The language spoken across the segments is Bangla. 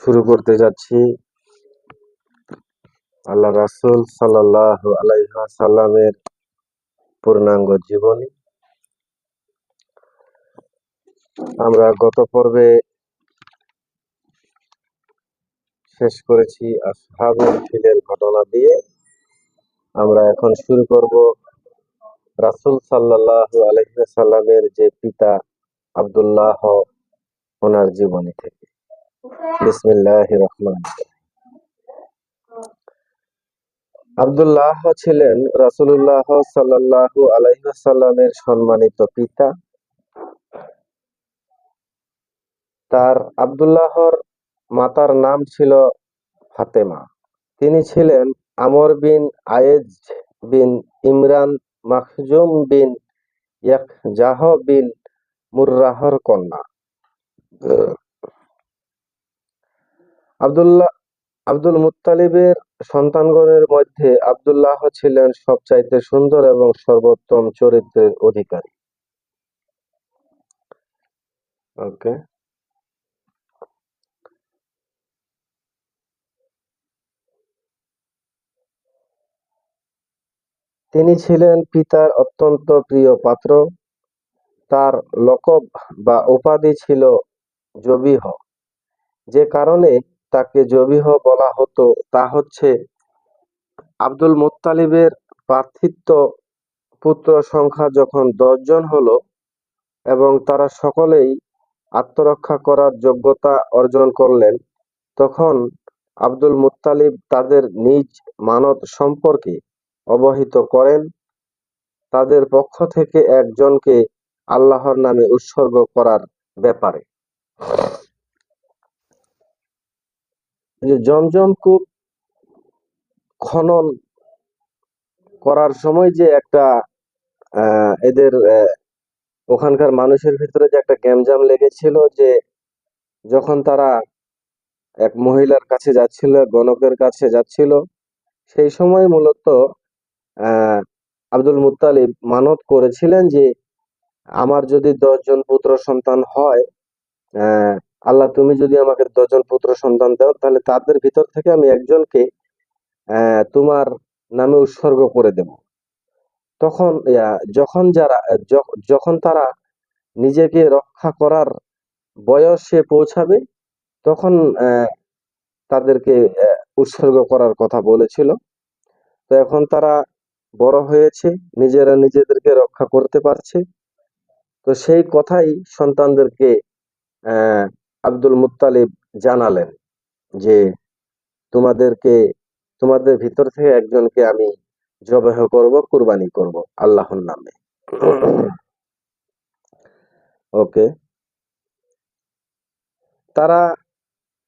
শুরু করতে যাচ্ছি। আল্লাহ রাসূল সাল্লাল্লাহু আলাইহি সাল্লামের পূর্ণাঙ্গ জীবনী। আমরা গত পর্বে শেষ করেছি আসহাবুল ফিলের ঘটনা দিয়ে। আমরা এখন শুরু করব রাসূল সাল্লাল্লাহু আলাইহি সাল্লামের যে পিতা আব্দুল্লাহ ওনার জীবনী থেকে। বিসমিল্লাহির রহমানির রহিম। আব্দুল্লাহ ছিলেন রাসূলুল্লাহ সাল্লাল্লাহু আলাইহি সাল্লামের সম্মানিত পিতা। তার আব্দুল্লাহর মাতার নাম ছিল ফাতেমা। তিনি ছিলেন আমর বিন আয়েজ বিন ইমরান, মাখজুম বিন ইয়াকজাহ বিন মুররাহর কন্যা। আব্দুল্লাহ, আব্দুল মুত্তালিবের সন্তানগণের মধ্যে আব্দুল্লাহ ছিলেন সবচাইতে সুন্দর এবং সর্বোত্তম চরিত্রের অধিকারী। ওকে। তিনি ছিলেন পিতার অত্যন্ত প্রিয় পাত্র। তার লকব বা উপাধি ছিল জবিহ, যে কারণে তাকে জবিহ বলা হতো, তা হচ্ছে আব্দুল মুত্তালিবের পার্থিত্ব পুত্র সংখ্যা যখন দশজন হলো এবং তারা সকলেই আত্মরক্ষা করার যোগ্যতা অর্জন করলেন, তখন আব্দুল মুত্তালিব তাদের নিজ মানত সম্পর্কে অবহিত করেন। তাদের পক্ষ থেকে একজনকে আল্লাহর নামে উৎসর্গ করার ব্যাপারে। যে জমজম কূপ খনন করার সময় যে একটা এদের ওখানকার মানুষের ভিতরে যে একটা গ্যাঞ্জাম লেগেছিল যে যখন তারা এক মহিলার কাছে যাচ্ছিল গণকের কাছে যাচ্ছিল, সেই সময় মূলত আব্দুল মুত্তালিব মানত করেছিলেন যে আমার যদি দশজন পুত্র সন্তান হয় আল্লাহ, তুমি যদি আমাকে দশজন পুত্র সন্তান দাও, তাহলে তাদের ভিতর থেকে আমি একজনকে তোমার নামে উৎসর্গ করে দেব। তখন যখন যারা যখন তারা নিজেকে রক্ষা করার বয়সে পৌঁছাবে, তখন তাদেরকে উৎসর্গ করার কথা বলেছিল। তো এখন তারা বড় হয়েছে, নিজেরা নিজেদেরকে রক্ষা করতে পারছে। তো সেই কথাই সন্তানদেরকে আব্দুল মুত্তালিব জানালেন যে, তোমাদেরকে, তোমাদের ভিতর থেকে একজনকে আমি জবাহ করব, কুরবানি করব আল্লাহর নামে। ওকে। তারা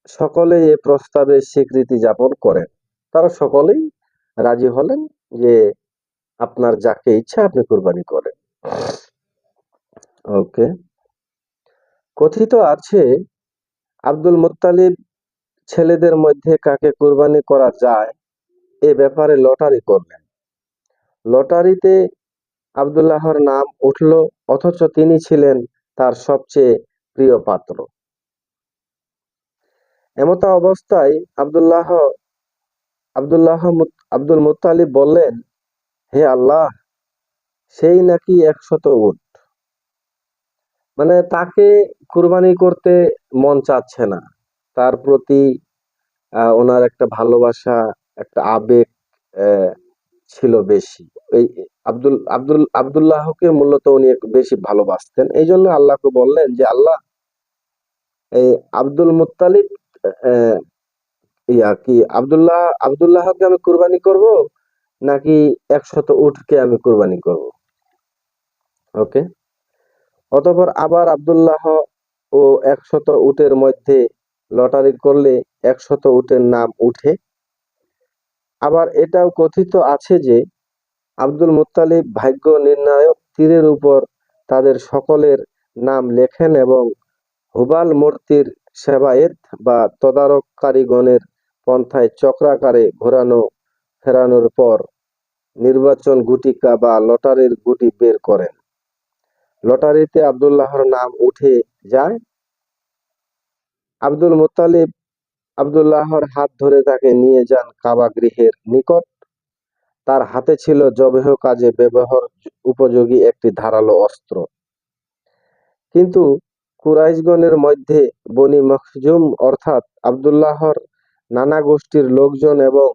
সকলেই এ প্রস্তাবে স্বীকৃতি যাপন করেন। তারা সকলেই রাজি হলেন যে, আপনার যাকে ইচ্ছা আপনি কুরবানি করেন। ওকে। কথিত আছে আব্দুল মুত্তালিব ছেলেদের মধ্যে কাকে কুরবানি করা যায় এ ব্যাপারে লটারি করলেন। লটারিতে আব্দুল্লাহর নাম উঠল, অথচ তিনি ছিলেন তার সবচেয়ে প্রিয় পাত্র। এমতা অবস্থায় আবদুল্লাহ, আব্দুল্লাহ আব্দুল মুত্তালিব বললেন, হে আল্লাহ, সেই নাকি একশত উট? মানে তাকে কুরবানি করতে মন চাচ্ছে না। তার প্রতি ওনার একটা ভালোবাসা একটা আবেগ ছিল বেশি। এই আব্দুল আব্দুল আব্দুল্লাহকে মূলত উনি বেশি ভালোবাসতেন। এই জন্য আল্লাহকে বললেন যে আল্লাহ এই আব্দুল মুত্তালিব আহ, ইয়া কি আব্দুল্লাহ আব্দুল্লাহকে আমি কুরবানি করব নাকি একশত উটকে আমি কুরবানি করব? ওকে? অতঃপর আবার আব্দুল্লাহ ও একশত উটের মধ্যে লটারি করলে একশত উটের নাম উঠে। আবার এটাও কথিত আছে যে, আব্দুল মুত্তালিব ভাগ্য নির্ণায়ক তীরের উপর তাদের সকলের নাম লেখেন এবং হুবাল মূর্তির সেবায়েত বা তদারককারীগণের পন্থায় চক্রাকারে ঘোরানো ফেরানোর পর নির্বাচন গুটিকা বা লটারির গুটি বের করেন। লটারিতে আব্দুল্লাহর নাম উঠে যায়। আব্দুল মুত্তালিব আবদুল্লাহর হাত ধরে তাকে নিয়ে যান কাবা গৃহের নিকট। তার হাতে ছিল জবেহ কাজে ব্যবহার উপযোগী একটি ধারালো অস্ত্র। কিন্তু কুরাইশগণের মধ্যে বনি মখজুম অর্থাৎ আবদুল্লাহর নানা গোষ্ঠীর লোকজন এবং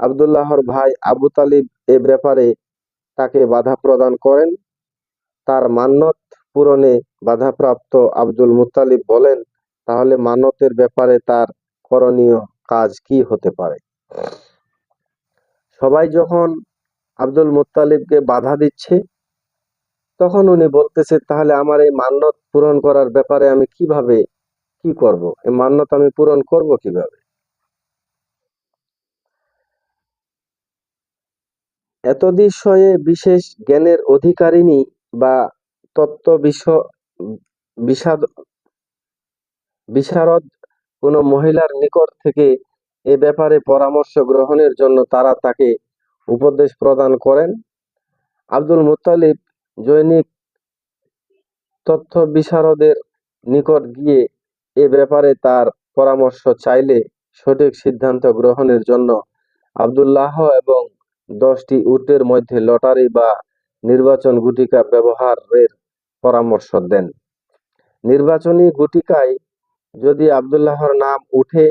আবদুল্লাহর ভাই আবু তালিব এ ব্যাপারে তাকে বাধা প্রদান করেন। তার মান্যত পূরণে বাধাপ্রাপ্ত আব্দুল মুত্তালিব বলেন, তাহলে মান্যতের ব্যাপারে তার করণীয় কাজ কি হতে পারে? সবাই যখন আব্দুল মুত্তালিবকে বাধা দিচ্ছে, তখন উনি বলতেছে, তাহলে আমার এই মান্যত পূরণ করার ব্যাপারে আমি কীভাবে কি করব? এই মান্যত আমি পূরণ করব কীভাবে? এত বিষয়ে বিশেষ জ্ঞানের অধিকারিণী বা তত্ত্ব বিশাদ বিশারদ কোনো মহিলার নিকট থেকে এ ব্যাপারে পরামর্শ গ্রহণের জন্য তারা তাকে উপদেশ প্রদান করেন। আব্দুল মুতালিব জৈনিক তথ্য বিশারদের নিকট গিয়ে এ ব্যাপারে তার পরামর্শ চাইলে সঠিক সিদ্ধান্ত গ্রহণের জন্য আবদুল্লাহ এবং দশটি উটের মধ্যে লটারি বা নির্বাচন গুটিকা ব্যবহারের পরামর্শ দেন। নির্বাচনী গুটিকায় যদি আবদুল্লাহর নাম উঠে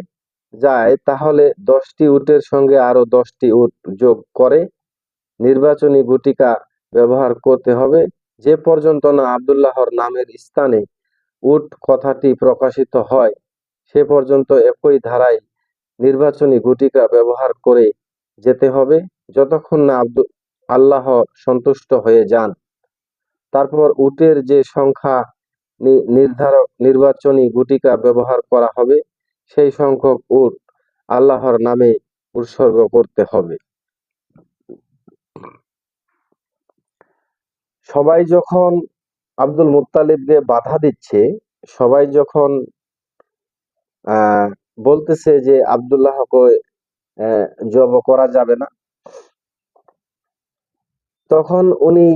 যায়, তাহলে দশটি উটের সঙ্গে আরও দশটি উট যোগ করে নির্বাচনী গুটিকা ব্যবহার করতে হবে। যে পর্যন্ত না আবদুল্লাহর নামের স্থানে উট কথাটি প্রকাশিত হয়, সে পর্যন্ত একই ধারায় নির্বাচনী গুটিকা ব্যবহার করে যেতে হবে। যতক্ষণ না আব্দুল আল্লাহ সন্তুষ্ট হয়ে যান। তারপর উটের যে সংখ্যা নির্ধারক নির্বাচনী গুটিকা ব্যবহার করা হবে, সেই সংখ্যক উট আল্লাহর নামে উৎসর্গ করতে হবে। সবাই যখন আব্দুল মুতালিবকে বাধা দিচ্ছে, সবাই যখন বলতেছে যে আবদুল্লাহকে জব করা যাবে না তখন উনি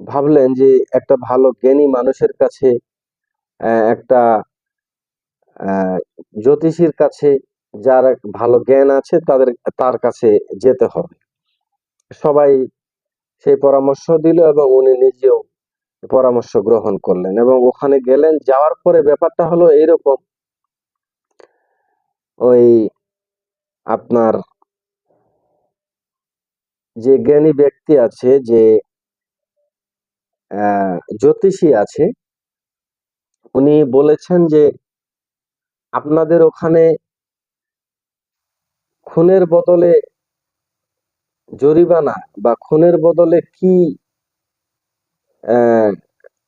ভাবলেন যে একটা ভালো জ্ঞানী মানুষের কাছে একটা জ্যোতিষীর কাছে যার ভালো জ্ঞান আছে তাদের, তার কাছে যেতে হবে। সবাই সেই পরামর্শ দিল এবং উনি নিজেও পরামর্শ গ্রহণ করলেন এবং ওখানে গেলেন। যাওয়ার পরে ব্যাপারটা হলো এইরকম, ওই আপনার যে জ্ঞানী ব্যক্তি আছে, যে জ্যোতিষী আছে, উনি বলেছেন যে, আপনাদের ওখানে খুনের বদলে জরিমানা বা খুনের বদলে কি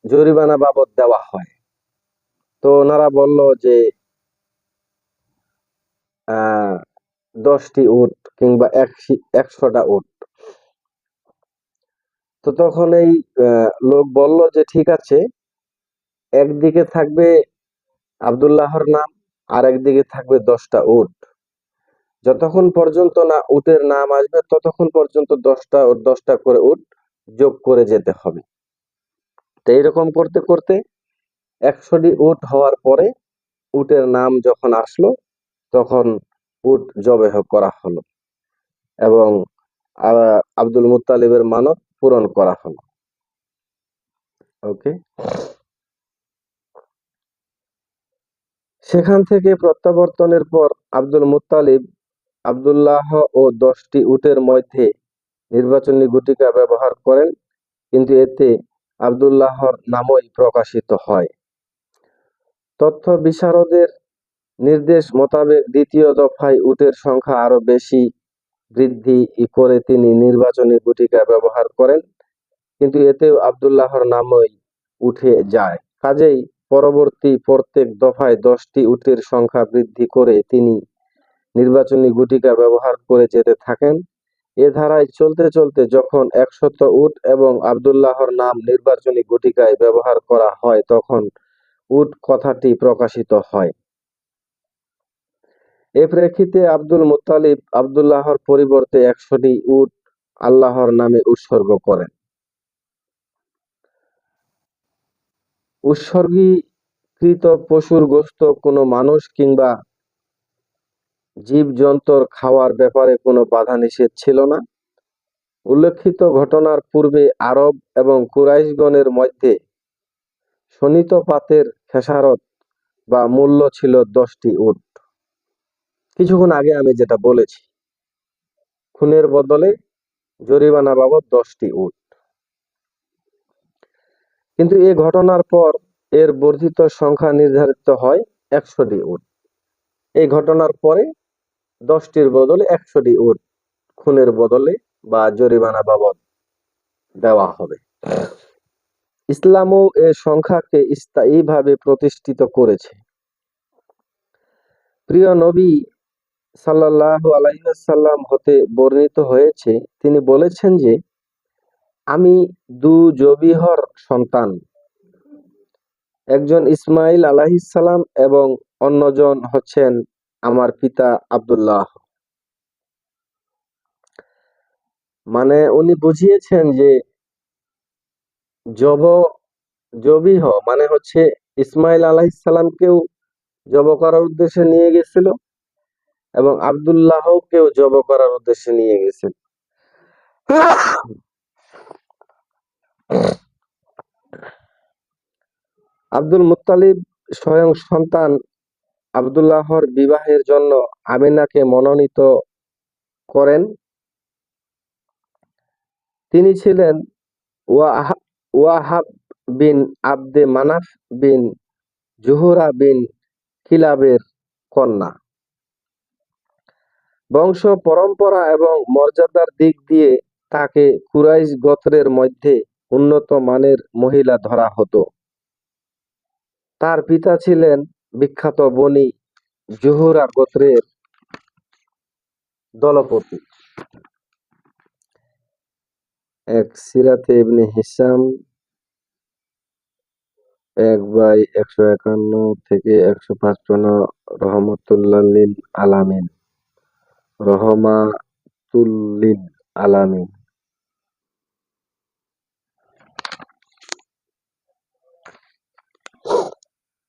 জরিমানা বাবদ দেওয়া হয়? তো ওনারা বলল যে দশটি উট কিংবা একশোটা উট। তো তখন এই লোক বলল যে, ঠিক আছে। একদিকে থাকবে আবদুল্লাহর নাম, আর একদিকে থাকবে দশটা উট। যতক্ষণ পর্যন্ত না উটের নাম আসবে, ততক্ষণ পর্যন্ত দশটা ও দশটা করে উট যোগ করে যেতে হবে। তো এইরকম করতে করতে একশোটি উট হওয়ার পরে উটের নাম যখন আসলো, তখন উট জবেহ করা হলো এবং আব্দুল মুতালিবের মানত পূরণ করা হলো। ওকে সেখান থেকে প্রত্যাবর্তনের পর আব্দুল মুতালিব আবদুল্লাহ ও দশটি উটের মধ্যে নির্বাচনী গুটিকা ব্যবহার করেন, কিন্তু এতে আবদুল্লাহর নামই প্রকাশিত হয়। তথ্য বিশারদের নির্দেশ মোতাবেক দ্বিতীয় দফায় উটের সংখ্যা আরও বেশি বৃদ্ধি করে তিনি নির্বাচনী গুটিকা ব্যবহার করেন, কিন্তু এতেও আবদুল্লাহর নামই উঠে যায়। কাজেই পরবর্তী প্রত্যেক দফায় দশটি উটের সংখ্যা বৃদ্ধি করে তিনি নির্বাচনী গুটিকা ব্যবহার করে যেতে থাকেন। এ ধারায় চলতে চলতে যখন একশত উট এবং আবদুল্লাহর নাম নির্বাচনী গুটিকায় ব্যবহার করা হয়, তখন উট কথাটি প্রকাশিত হয়। এ প্রেক্ষিতে আব্দুল মুতালিব আবদুল্লাহর পরিবর্তে একশোটি উট আল্লাহর নামে উৎসর্গ করেন। উৎসর্গীকৃত পশুর গোস্ত কোনো মানুষ কিংবা জীবজন্তুর খাওয়ার ব্যাপারে কোনো বাধা নিষেধ ছিল না। উল্লেখিত ঘটনার পূর্বে আরব এবং কুরাইশগণের মধ্যে শোণিত পাতের খেসারত বা মূল্য ছিল দশটি উট। কিছুক্ষণ আগে আমি যেটা বলেছি, খুনের বদলে জরিমানা বাবদ দশটি উট। কিন্তু এই ঘটনার পর এর বর্ধিত সংখ্যা নির্ধারিত হয় একশোটি উট। এই ঘটনার পরে দশটির বদলে একশোটি উট খুনের বদলে বা জরিমানা বাবদ দেওয়া হবে। ইসলামও এ সংখ্যাকে স্থায়ীভাবে প্রতিষ্ঠিত করেছে। প্রিয় নবী সাল্লাল্লাহু আলাইসাল্লাম হতে বর্ণিত হয়েছে, তিনি বলেছেন যে, আমি দু জবিহর সন্তান। একজন ইসমাইল আলাহিসাল্লাম এবং অন্যজন হচ্ছেন আমার পিতা আব্দুল্লাহ। মানে উনি বুঝিয়েছেন যে, জব, জবিহ মানে হচ্ছে ইসমাইল আলাহিসাল্লামকেও জব করার উদ্দেশ্যে নিয়ে গেছিল। এবং আবদুল্লাহকেও জব করার উদ্দেশ্যে নিয়ে গেছেন আব্দুল মুত্তালিব স্বয়ং সন্তান আবদুল্লাহর বিবাহের জন্য আমিনাকে মনোনীত করেন। তিনি ছিলেন ওয়াহাব বিন আব্দে মানাফ বিন জুহুরা বিন কিলাবের কন্যা। বংশ, পরম্পরা এবং মর্যাদার দিক দিয়ে তাকে কুরাইশ গোত্রের মধ্যে উন্নত মানের মহিলা ধরা হতো। তার পিতা ছিলেন বিখ্যাত বনি জুহুরা গোত্রের দলপতি। এক সিরাতে ইবনে হিসাম এক বাই একশো একান্ন থেকে একশো পাঁচপান্ন রহমতুল্লাহ আলামিন। রহমাতুল্লিল আলামিন।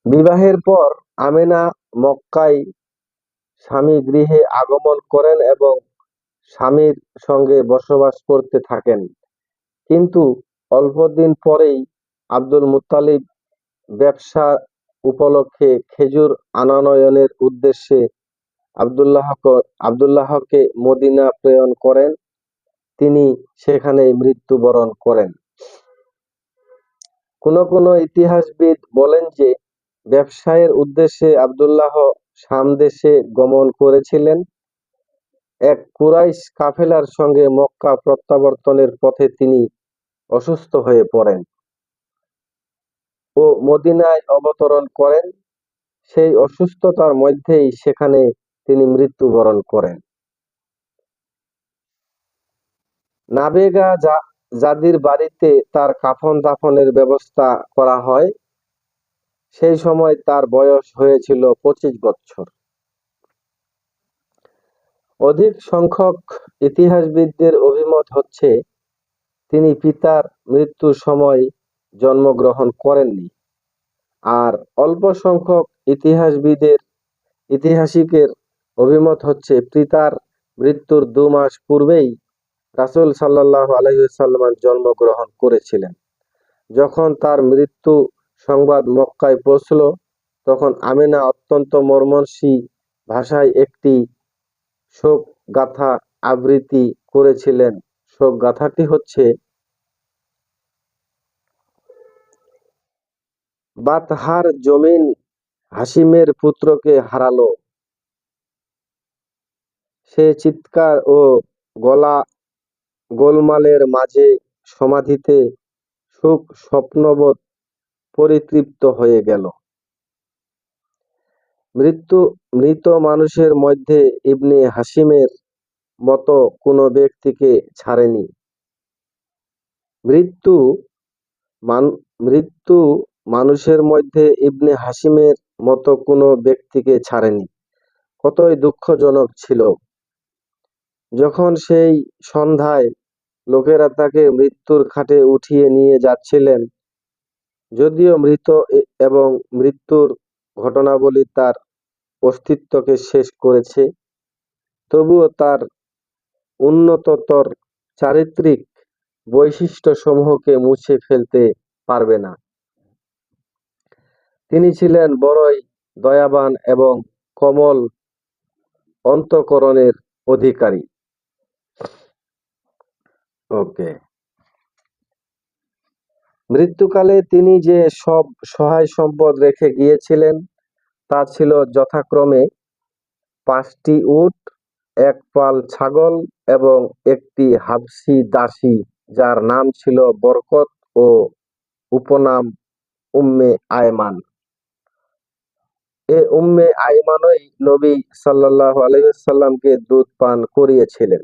বিবাহের পর আমেনা মক্কায় স্বামী গৃহে আগমন করেন এবং স্বামীর সঙ্গে বসবাস করতে থাকেন। কিন্তু অল্পদিন পরেই আব্দুল মুত্তালিব ব্যবসা উপলক্ষে খেজুর আনয়নের উদ্দেশ্যে আবদুল্লাহ আবদুল্লাহকে মদিনা প্রেরণ করেন। তিনি সেখানে মৃত্যুবরণ করেন। কোন কোন ইতিহাসবিদ বলেন যে, ব্যবসায়ের উদ্দেশ্যে আবদুল্লাহ সামদেশে গমন করেছিলেন। এক কুরাইশ কাফেলার সঙ্গে মক্কা প্রত্যাবর্তনের পথে তিনি অসুস্থ হয়ে পড়েন ও মদিনায় অবতরণ করেন। সেই অসুস্থতার মধ্যেই সেখানে মৃত্যুবরণ করেন। নাবেগা যাদের বাড়িতে তার কাফন দাফনের ব্যবস্থা করা হয়। সেই সময় তার বয়স হয়েছিল পঁচিশ বছর। অধিক সংখ্যক ইতিহাসবিদদের অভিমত হচ্ছে, তিনি পিতার মৃত্যুর সময় জন্মগ্রহণ করেননি। আর অল্প সংখ্যক ইতিহাসবিদের, ইতিহাসিকের অভিমত হচ্ছে, পিতার মৃত্যুর দু মাস পূর্বেই রাসুল সাল্লাহ আলহিসাল্লাম জন্মগ্রহণ করেছিলেন। যখন তার মৃত্যু সংবাদ মক্কায় পৌঁছল, তখন আমিনা অত্যন্ত মর্মর্ষী ভাষায় একটি শোক গাথা আবৃত্তি করেছিলেন। শোক গাথাটি হচ্ছে, বাতহার জমিন হাসিমের পুত্রকে হারালো। সে চিৎকার ও গলা গোলমালের মাঝে সমাধিতে সুখ স্বপ্নবোধ পরিতৃপ্ত হয়ে গেল। মৃত্যু, মৃত মানুষের মধ্যে ইবনে হাসিমের মতো কোনো ব্যক্তিকে ছাড়েনি। মৃত্যু মৃত্যু মানুষের মধ্যে ইবনে হাসিমের মতো কোনো ব্যক্তিকে ছাড়েনি। কতই দুঃখজনক ছিল। যখন সেই সন্ধ্যায় লোকেরা তাকে মৃত্যুর খাটে উঠিয়ে নিয়ে যাচ্ছিলেন, যদিও মৃত এবং মৃত্যুর ঘটনাবলী তার অস্তিত্বকে শেষ করেছে, তবুও তার উন্নততর চারিত্রিক বৈশিষ্ট্যসমূহকে মুছে ফেলতে পারবে না। তিনি ছিলেন বড়ই দয়াবান এবং কমল অন্তঃকরণের অধিকারী। ওকে। মৃত্যুকালে তিনি যে সব সহায় সম্পদ রেখে গিয়েছিলেন, তা ছিল যথাক্রমে পাঁচটি উট, এক পাল ছাগল এবং একটি হাবসি দাসী, যার নাম ছিল বরকত ও উপনাম উম্মে আয়মান। এ উম্মে আয়মানই নবী সাল্লাল্লাহু আলাইহি সাল্লামকে দুধ পান করিয়েছিলেন।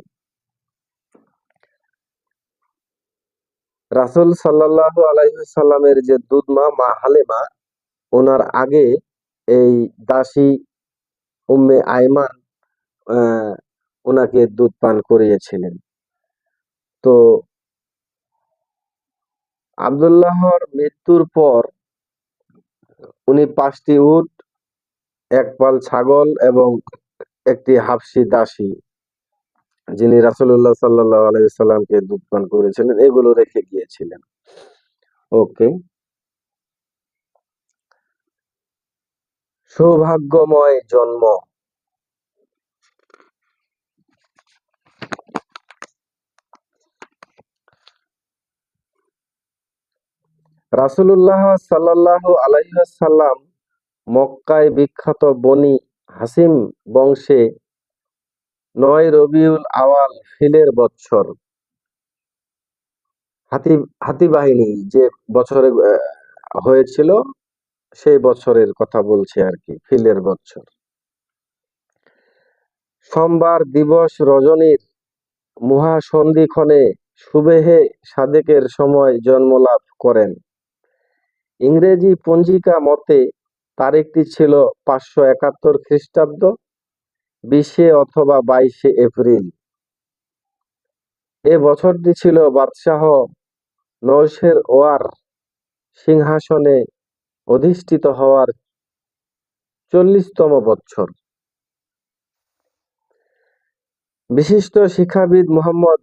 রাসূল সাল্লাল্লাহু আলাইহি সাল্লামের যে দুধ মা হালেমা, ওনার আগে এই দাসী উম্মে আয়মান ওনাকে দুধ পান করিয়েছিলেন। তো আব্দুল্লাহর মৃত্যুর পর উনি পাঁচটি উট, এক পাল ছাগল এবং একটি হাফসি দাসী যিনি রাসূলুল্লাহ সাল্লাল্লাহু আলাইহি সাল্লামকে দুধ করেছিলেন, এগুলো রেখে গিয়েছিলেন। ওকে। সৌভাগ্যময় জন্ম। রাসূলুল্লাহ সাল্লাল্লাহু আলাইহি সাল্লাম মক্কায় বিখ্যাত বনি হাসিম বংশে নয় রবিউল আওয়াল, ফিলের বৎসর। হাতি হাতি বাহিনী যে বছরে হয়েছিল, সেই বছরের কথা বলছে আর কি, ফিলের বৎসর। সোমবার দিবস রজনীর মহাসন্ধিক্ষণে সুবেহে সাদেকের সময় জন্মলাভ করেন। ইংরেজি পঞ্জিকা মতে তারিখটি ছিল পাঁচশো একাত্তর খ্রিস্টাব্দ। বিশে অথবা বাইশে এপ্রিল। এ বছরটি ছিল বাদশাহ নৌশের ওয়ার সিংহাসনে অধিষ্ঠিত হওয়ার চল্লিশতম বছর বিশিষ্ট শিক্ষাবিদ মোহাম্মদ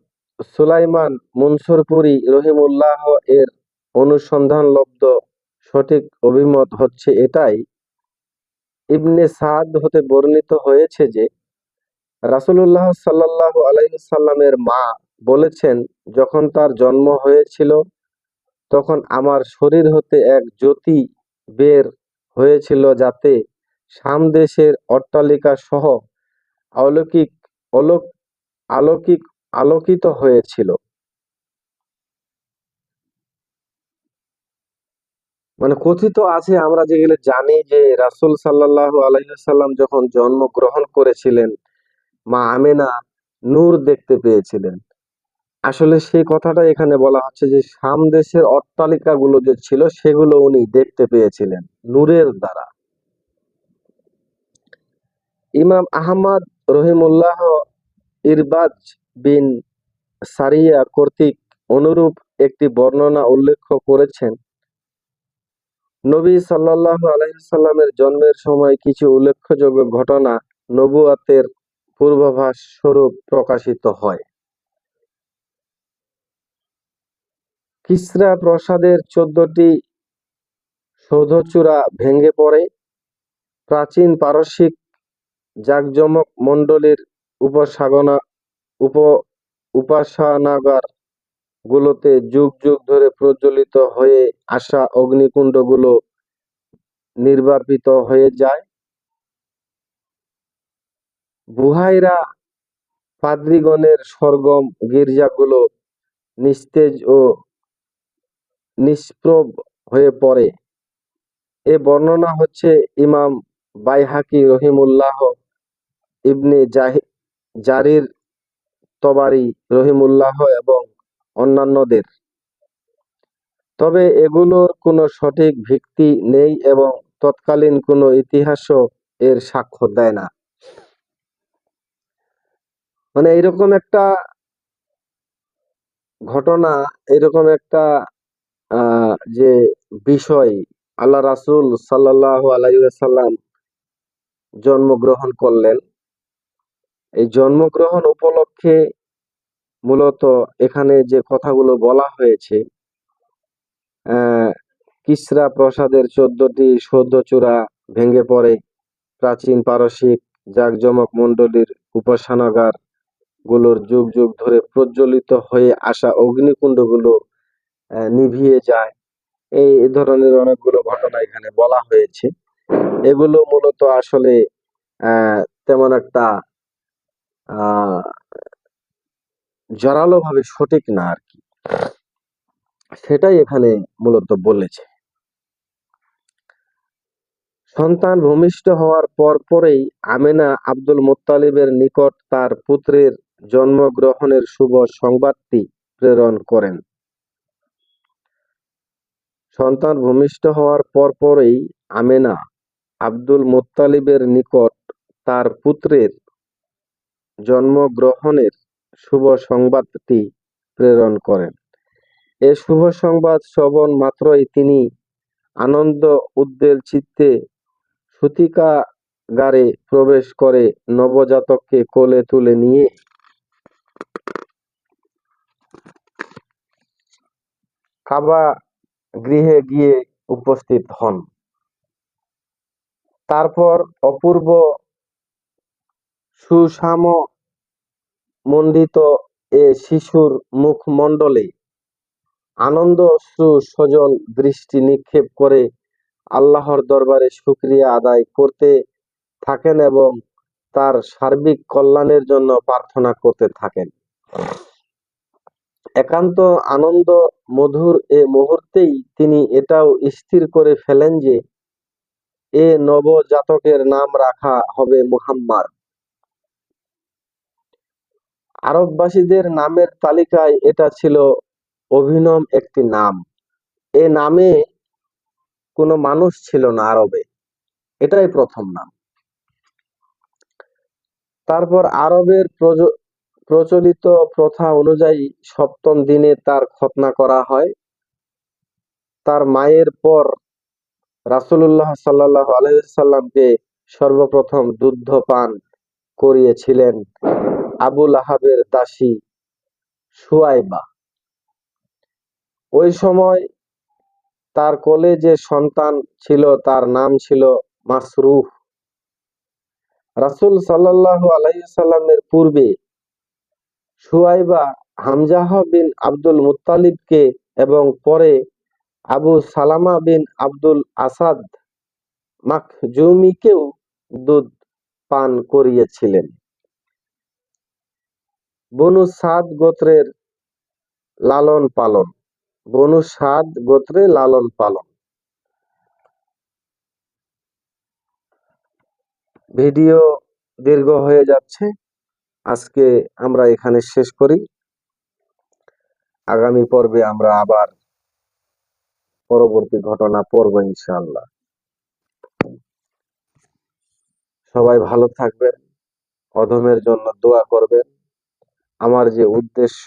সুলাইমান মনসুরপুরি রহিমুল্লাহ এর অনুসন্ধানলব্ধ সঠিক অভিমত হচ্ছে এটাই ইবনে সাদ হতে বর্ণিত হয়েছে যে, রাসূলুল্লাহ সাল্লাল্লাহু আলাইসাল্লামের মা বলেছেন, যখন তার জন্ম হয়েছিল, তখন আমার শরীর হতে এক জ্যোতি বের হয়েছিল যাতে সামদেশের অট্টালিকা সহ অলৌকিক, অলোক, আলোকিক, আলোকিত হয়েছিল। মানে কথিত আছে, আমরা যেগুলো জানি যে রাসূল সাল্লাল্লাহু আলাইহি সাল্লাম যখন জন্মগ্রহণ করেছিলেন, মা আমেনা নূর দেখতে পেয়েছিলেন। আসলে সেই কথাটা এখানে বলা হচ্ছে যে সামদেশের অট্টালিকাগুলো যে ছিল, সেগুলো উনি দেখতে পেয়েছিলেন, নূরের দ্বারা। ইমাম আহমদ রহিমুল্লাহ ইরবাজ বিন সারিয়া কর্তৃক অনুরূপ একটি বর্ণনা উল্লেখ করেছেন নবী সাল্লাল্লাহু আলাইহি সাল্লামের জন্মের সময় কিছু উল্লেখযোগ্য ঘটনা নবুয়াতের পূর্বাভাস স্বরূপ প্রকাশিত হয়। কিসরা প্রাসাদের চোদ্দটি সৌধচূড়া ভেঙে পড়ে। প্রাচীন পারসিক জাকজমক মণ্ডলীর উপাসনা উপ উপাসনাগার গুলোতে যুগ যুগ ধরে প্রজ্বলিত হয়ে আসা অগ্নিকুণ্ডগুলো নির্বাপিত হয়ে যায়। বুহাইরা পাদ্রীগণের সরগম গির্জাগুলো নিস্তেজ ও নিষ্প্রভ হয়ে পড়ে। এ বর্ণনা হচ্ছে ইমাম বাইহাকি রহিমুল্লাহ ইবনে জাহি জারির তবারি রহিমুল্লাহ এবং অন্যান্যদের। তবে এগুলোর কোনো সঠিক ভিত্তি নেই এবং তৎকালীন কোনো ইতিহাসও এর সাক্ষ্য দেয় না। মানে এরকম একটা ঘটনা এরকম একটা যে বিষয় আল্লাহ রাসুল সাল্লাল্লাহু আলাইহি ওয়াসাল্লাম জন্মগ্রহণ করলেন। এই জন্মগ্রহণ উপলক্ষে মূলত এখানে যে কথাগুলো বলা হয়েছে কিসরা প্রসাদের চোদ্দটি সৌদ্ধচূড়া ভেঙে পড়ে। প্রাচীন পারসিক জাকজমক মণ্ডলীর উপাসনাগারগুলোর যুগ যুগ ধরে প্রজ্বলিত হয়ে আসা অগ্নিকুণ্ডগুলো নিভিয়ে যায়। এই ধরনের অনেকগুলো ঘটনা এখানে বলা হয়েছে। এগুলো মূলত আসলে তেমন একটা আহ জোরালো ভাবে সঠিক না আর কি। সেটাই এখানে মূলত বলেছে। সন্তান ভূমিষ্ঠ হওয়ার পর পরেই আমেনা আব্দুল মুত্তালিবের নিকট তার পুত্রের জন্মগ্রহণের শুভ সংবাদটি প্রেরণ করেন। সন্তান ভূমিষ্ঠ হওয়ার পর পরেই আমেনা আব্দুল মুত্তালিবের নিকট তার পুত্রের জন্মগ্রহণের শুভ সংবাদটি প্রেরণ করেন। এ শুভ সংবাদ শ্রবণ মাত্রই তিনি আনন্দ উদ্বেল চিত্তে সূতিকাগারে প্রবেশ করে নবজাতককে কোলে তুলে নিয়ে কাবা গৃহে গিয়ে উপস্থিত হন। তারপর অপূর্ব সুষাম মণ্ডিত এ শিশুর মুখমণ্ডলে আনন্দ অশ্রু সজল দৃষ্টি নিক্ষেপ করে আল্লাহর দরবারে শুকরিয়া আদায় করতে থাকেন এবং তার সার্বিক কল্যাণের জন্য প্রার্থনা করতে থাকেন। একান্ত আনন্দ মধুর এ মুহূর্তেই তিনি এটাও স্থির করে ফেলেন যে, এ নবজাতকের নাম রাখা হবে মুহাম্মদ। আরববাসীদের নামের তালিকায় এটা ছিল অভিনব একটি নাম। এ নামে কোনো মানুষ ছিল না আরবে। এটাই প্রথম নাম। তারপর আরবের প্রচলিত প্রথা অনুযায়ী সপ্তম দিনে তার খতনা করা হয়। তার মায়ের পর রাসুল্লাহ সাল্লাল্লাহু আলাইহি সাল্লামকে সর্বপ্রথম দুগ্ধ পান করিয়েছিলেন। আবু লাহাবের দাসী সুয়াইবা। ওই সময় তার কোলে যে সন্তান ছিল, তার নাম ছিল মাসরুফ রাসূল সাল্লাল্লাহু আলাইহি সাল্লামের পূর্বে সুয়াইবা হামজাহ বিন আব্দুল মুত্তালিবকে এবং পরে আবু সালামা বিন আব্দুল আসাদ মাখজুমিকেও দুধ পান করিয়েছিলেন। বনু সাদ গোত্রের লালন পালন। বনু সাদ গোত্রে লালন পালন। ভিডিও দীর্ঘ হয়ে যাচ্ছে। আজকে আমরা এখানে শেষ করি। আগামী পর্বে আমরা আবার পরবর্তী ঘটনা পড়ব ইনশাআল্লাহ। সবাই ভালো থাকবেন। অধমের জন্য দোয়া করবেন। আমার যে উদ্দেশ্য,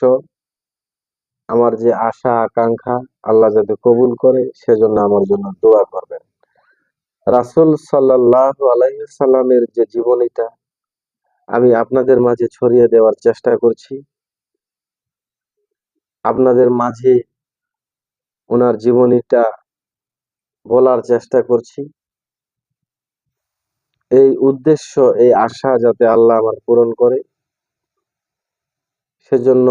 আমার যে আশা, আকাঙ্ক্ষা, আল্লাহ যাতে কবুল করে, সেজন্য আমার জন্য দোয়া করবেন। রাসূল সাল্লাহ আলাইহি সাল্লামের যে জীবনীটা, আমি আপনাদের মাঝে ছড়িয়ে দেওয়ার চেষ্টা করছি। আপনাদের মাঝে ওনার জীবনীটা বলার চেষ্টা করছি। এই উদ্দেশ্য, এই আশা যাতে আল্লাহ আমার পূরণ করে সেজন্য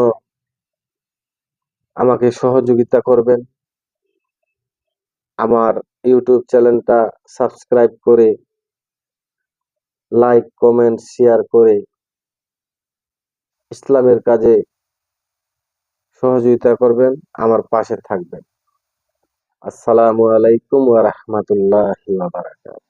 আমাকে সহযোগিতা করবেন। আমার ইউটিউব চ্যানেলটা সাবস্ক্রাইব করে লাইক, কমেন্ট, শেয়ার করে ইসলামের কাজে সহযোগিতা করবেন, আমার পাশে থাকবেন। আসসালামু আলাইকুম ওয়া রাহমাতুল্লাহি ওয়া বারাকাতুহু।